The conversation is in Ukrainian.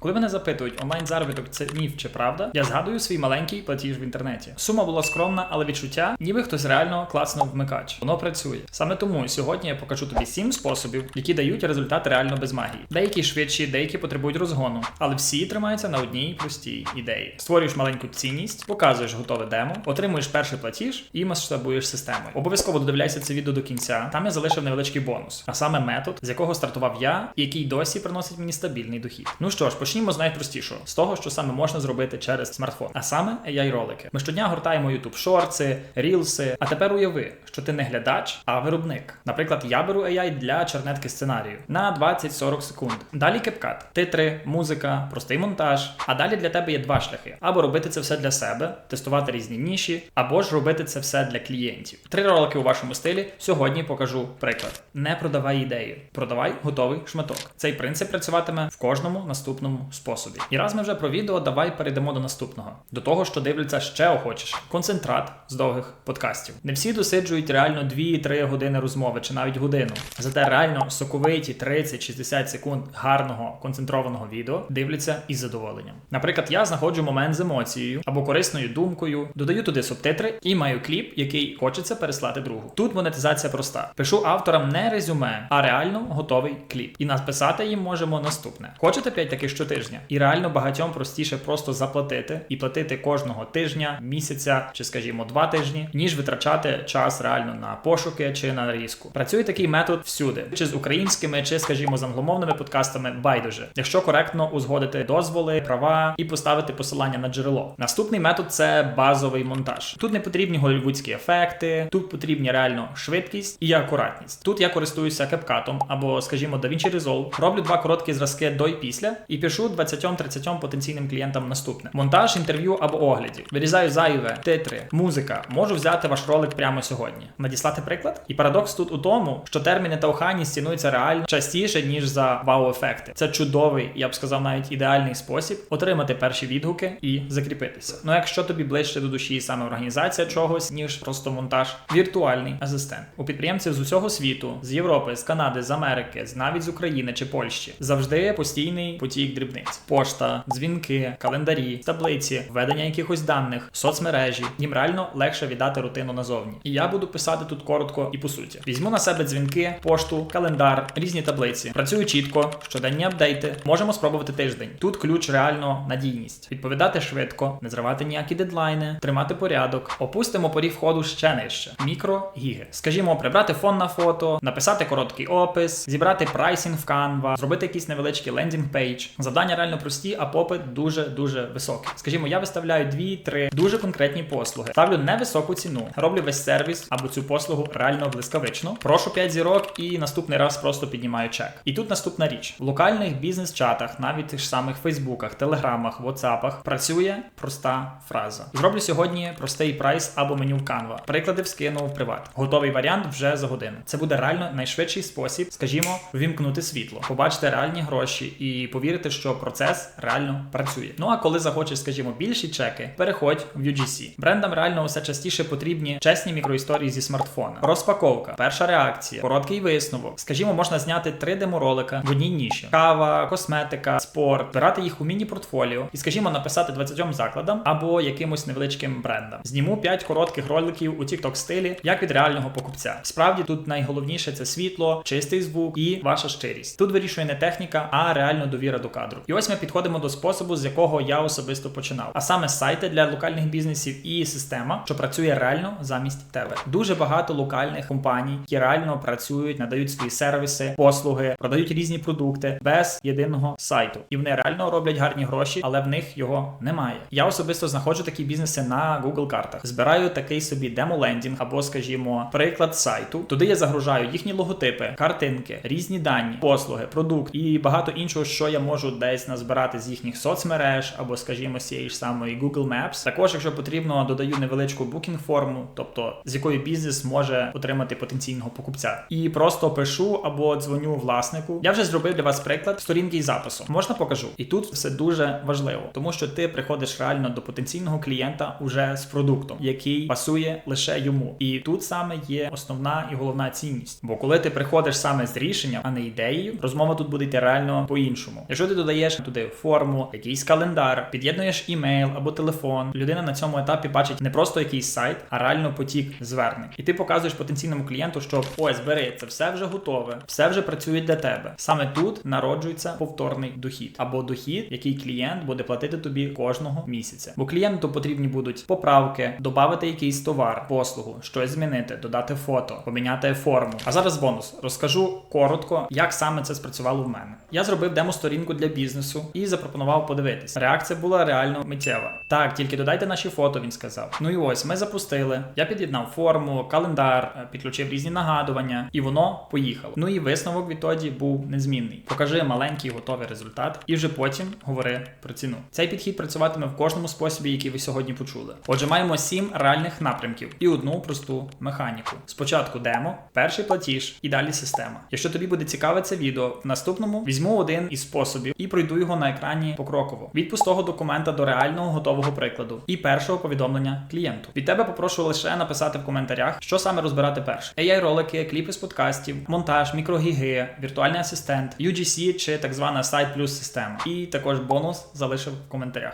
Коли мене запитують, онлайн заробіток це міф чи правда, я згадую свій маленький платіж в інтернеті. Сума була скромна, але відчуття, ніби хтось реально класно вмикач. Воно працює. Саме тому сьогодні я покажу тобі сім способів, які дають результат реально без магії. Деякі швидші, деякі потребують розгону, але всі тримаються на одній простій ідеї. Створюєш маленьку цінність, показуєш готове демо, отримуєш перший платіж і масштабуєш системою. Обов'язково додивляйся це відео до кінця. Там я залишив невеличкий бонус, а саме метод, з якого стартував я, який досі приносить мені стабільний дохід. Ну що ж, почнімо з найпростішого, з того, що саме можна зробити через смартфон, а саме ai ролики. Ми щодня гортаємо YouTube шорти, рілси. А тепер уяви, що ти не глядач, а виробник. Наприклад, я беру AI для чернетки сценарію на 20-40 секунд. Далі CapCut, титри, музика, простий монтаж. А далі для тебе є два шляхи: або робити це все для себе, тестувати різні ніші, або ж робити це все для клієнтів. Три ролики у вашому стилі. Сьогодні покажу приклад. Не продавай ідею, продавай готовий шматок. Цей принцип працюватиме в кожному наступному способі. І раз ми вже про відео, давай перейдемо до наступного, до того, що дивляться ще охочеш. Концентрат з довгих подкастів. Не всі досиджують реально 2-3 години розмови чи навіть годину. Зате реально соковиті 30-60 секунд гарного концентрованого відео дивляться із задоволенням. Наприклад, я знаходжу момент з емоцією або корисною думкою, додаю туди субтитри і маю кліп, який хочеться переслати другу. Тут монетизація проста. Пишу авторам не резюме, а реально готовий кліп. І написати їм можемо наступне: хочете 5 таких щотижня? І реально багатьом простіше просто заплатити і платити кожного тижня, місяця чи, скажімо, два тижні, ніж витрачати час реально на пошуки чи на різку. Працює такий метод всюди, чи з українськими, чи, скажімо, з англомовними подкастами байдуже, якщо коректно узгодити дозволи, права і поставити посилання на джерело. Наступний метод це базовий монтаж. Тут не потрібні голівудські ефекти, тут потрібні реально швидкість і акуратність. Тут я користуюся кепкатом або, скажімо, DaVinci Resolve, роблю два короткі зразки до і після і пишу 20-30 потенційним клієнтам наступне: монтаж, інтерв'ю або оглядів. Вирізаю зайве, титри, музика. Можу взяти ваш ролик прямо сьогодні. Надіслати приклад? І парадокс тут у тому, що терміни та охайність цінуються реально частіше, ніж за вау-ефекти. Це чудовий, я б сказав, навіть ідеальний спосіб отримати перші відгуки і закріпитися. Ну якщо тобі ближче до душі саме організація чогось, ніж просто монтаж, віртуальний асистент. У підприємців з усього світу, з Європи, з Канади, з Америки, навіть з України чи Польщі, завжди постійний потік дрібниць, пошта, дзвінки, календарі, таблиці, введення якихось даних, соцмережі. Їм реально легше віддати рутину назовні. І я буду писати тут коротко і по суті. Візьму на себе дзвінки, пошту, календар, різні таблиці. Працюю чітко, щоденні апдейти. Можемо спробувати тиждень. Тут ключ реально надійність. Відповідати швидко, не зривати ніякі дедлайни, тримати порядок. Опустимо поріг входу ще нижче. Мікро гіги. Скажімо, прибрати фон на фото, написати короткий опис, зібрати прайсінг в Canva, зробити якийсь невеличкий лендінг пейдж. Завдання реально прості, а попит дуже дуже високий. Скажімо, я виставляю 2-3 дуже конкретні послуги. Ставлю невисоку ціну, роблю весь сервіс або цю послугу реально блискавично. Прошу 5 зірок і наступний раз просто піднімаю чек. І тут наступна річ: в локальних бізнес-чатах, навіть тих самих Фейсбуках, Телеграмах, Ватсапах працює проста фраза. Зроблю сьогодні простий прайс або меню в Canva. Приклади вскину в приват. Готовий варіант вже за годину. Це буде реально найшвидший спосіб, скажімо, ввімкнути світло, побачити реальні гроші і повірити, що процес реально працює. Ну а коли захочеш, скажімо, більші чеки, переходь в UGC. Брендам реально все частіше потрібні чесні мікроісторії зі смартфона. Розпаковка, перша реакція, короткий висновок. Скажімо, можна зняти три деморолика в одній ніші: кава, косметика, спорт, збирати їх у міні-портфоліо і, скажімо, написати 20 закладам або якимось невеличким брендам. Зніму 5 коротких роликів у TikTok стилі, як від реального покупця. Справді тут найголовніше це світло, чистий звук і ваша щирість. Тут вирішує не техніка, а реально довіра до кадру. І ось ми підходимо до способу, з якого я особисто починав. А саме сайти для локальних бізнесів і система, що працює реально замість тебе. Дуже багато локальних компаній, які реально працюють, надають свої сервіси, послуги, продають різні продукти без єдиного сайту. І вони реально роблять гарні гроші, але в них його немає. Я особисто знаходжу такі бізнеси на Google картах. Збираю такий собі демо-лендінг або, скажімо, приклад сайту. Туди я загружаю їхні логотипи, картинки, різні дані, послуги, продукт і багато іншого, що я можу десь назбирати з їхніх соцмереж або, скажімо, з цієї ж самої Google Maps. Також, якщо потрібно, додаю невеличку booking форму, тобто з якою бізнес може отримати потенційного покупця. І просто пишу або дзвоню власнику. Я вже зробив для вас приклад сторінки із записом. Можна покажу. І тут все дуже важливо, тому що ти приходиш реально до потенційного клієнта уже з продуктом, який пасує лише йому. І тут саме є основна і головна цінність. Бо коли ти приходиш саме з рішенням, а не ідеєю, розмова тут буде йти реально по-іншому. Якщо ти додаєш додаєш туди форму, якийсь календар, під'єднуєш імейл або телефон. Людина на цьому етапі бачить не просто якийсь сайт, а реально потік звернень. І ти показуєш потенційному клієнту, що ось бери, це все вже готове, все вже працює для тебе. Саме тут народжується повторний дохід або дохід, який клієнт буде платити тобі кожного місяця. Бо клієнту потрібні будуть поправки, додати якийсь товар, послугу, щось змінити, додати фото, поміняти форму. А зараз бонус. Розкажу коротко, як саме це спрацювало в мене. Я зробив демо-сторінку для бізнесу і запропонував подивитись. Реакція була реально миттєва. Так, тільки додайте наші фото, він сказав. Ну і ось ми запустили. Я під'єднав форму, календар, е, підключив різні нагадування, і воно поїхало. Ну і висновок відтоді був незмінний. Покажи маленький готовий результат, і вже потім говори про ціну. Цей підхід працюватиме в кожному способі, який ви сьогодні почули. Отже, маємо сім реальних напрямків і одну просту механіку. Спочатку демо, перший платіж і далі система. Якщо тобі буде цікаве це відео, в наступному візьму один із способів і пройду його на екрані покроково. Від пустого документа до реального готового прикладу і першого повідомлення клієнту. Від тебе попрошу лише написати в коментарях, що саме розбирати перше: AI ролики, кліпи з подкастів, монтаж, мікрогіги, віртуальний асистент, UGC чи так звана сайт плюс система. І також бонус залишив в коментарях.